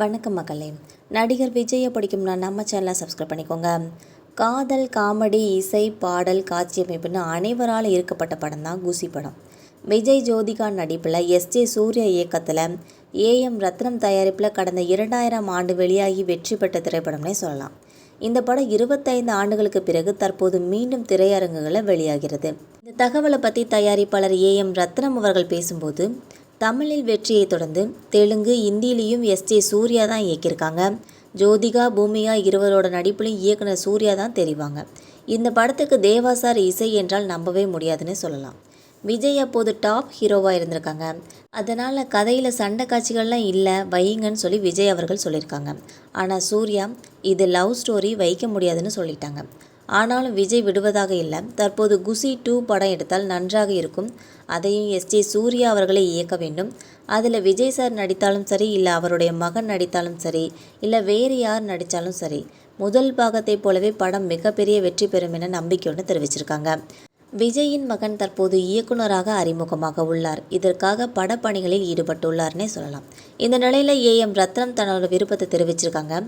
வணக்கம் மக்களே. நடிகர் விஜயை பிடிக்கும்னா நம்ம சேனலை சப்ஸ்கிரைப் பண்ணிக்கோங்க. காதல் காமெடி இசை பாடல் காட்சியமைப்புன்னு அனைவரால் இருக்கப்பட்ட படம் தான் குசி படம். விஜய் ஜோதிகா நடிப்பில் எஸ்ஜே சூர்யா இயக்கத்தில் ஏஎம் ரத்னம் தயாரிப்பில் கடந்த இரண்டாயிரம் ஆண்டு வெளியாகி வெற்றி பெற்ற திரைப்படம்னே சொல்லலாம். இந்த படம் இருபத்தைந்து ஆண்டுகளுக்கு பிறகு தற்போது மீண்டும் திரையரங்குகளில் வெளியாகிறது. இந்த தகவலை பற்றி தயாரிப்பாளர் ஏஎம் ரத்னம் அவர்கள் பேசும்போது தமிழில் வெற்றியை தொடர்ந்து தெலுங்கு இந்தியிலையும் எஸ்ஜே சூர்யா தான் இயக்கியிருக்காங்க. ஜோதிகா பூமிகா இருவரோட நடிப்புலையும் இயக்குனர் சூர்யா தான் தெரிவாங்க. இந்த படத்துக்கு தேவா சார் இசை என்றால் நம்பவே முடியாதுன்னு சொல்லலாம். விஜய் அப்போது டாப் ஹீரோவாக இருந்திருக்காங்க. அதனால் கதையில் சண்டை காட்சிகள்லாம் இல்லை வையுங்கன்னு சொல்லி விஜய் அவர்கள் சொல்லியிருக்காங்க. ஆனால் சூர்யா இது லவ் ஸ்டோரி வைக்க முடியாதுன்னு சொல்லிட்டாங்க. ஆனாலும் விஜய் விடுவதாக இல்லை. தற்போது குசி டூ படம் எடுத்தால் நன்றாக இருக்கும். அதையும் எஸ் ஜே சூர்யா அவர்களை இயக்க வேண்டும். அதில் விஜய் சார் நடித்தாலும் சரி இல்லை அவருடைய மகன் நடித்தாலும் சரி இல்லை வேறு யார் நடித்தாலும் சரி முதல் பாகத்தைப் போலவே படம் மிகப்பெரிய வெற்றி பெறும் என நம்பிக்கை ஒன்று தெரிவிச்சிருக்காங்க. விஜயின் மகன் தற்போது இயக்குனராக அறிமுகமாக உள்ளார். இதற்காக படப்பணிகளில் ஈடுபட்டுள்ளார்னே சொல்லலாம். இந்த நிலையில் ஏ. எம். ரத்னம் தன்னோட விருப்பத்தை தெரிவிச்சிருக்காங்க.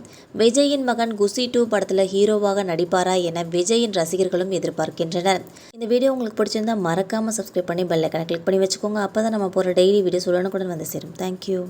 விஜயின் மகன் குசி டூ படத்தில் ஹீரோவாக நடிப்பாரா என விஜயின் ரசிகர்களும் எதிர்பார்க்கின்றனர். இந்த வீடியோ உங்களுக்கு பிடிச்சிருந்தா மறக்காமல் சப்ஸ்கிரைப் பண்ணி பெல்லைக்கனை கிளிக் பண்ணி வச்சுக்கோங்க. அப்போ தான் நம்ம போகிற டெய்லி வீடியோஸ் உடனுக்குடன் வந்து சேரும். தேங்க்யூ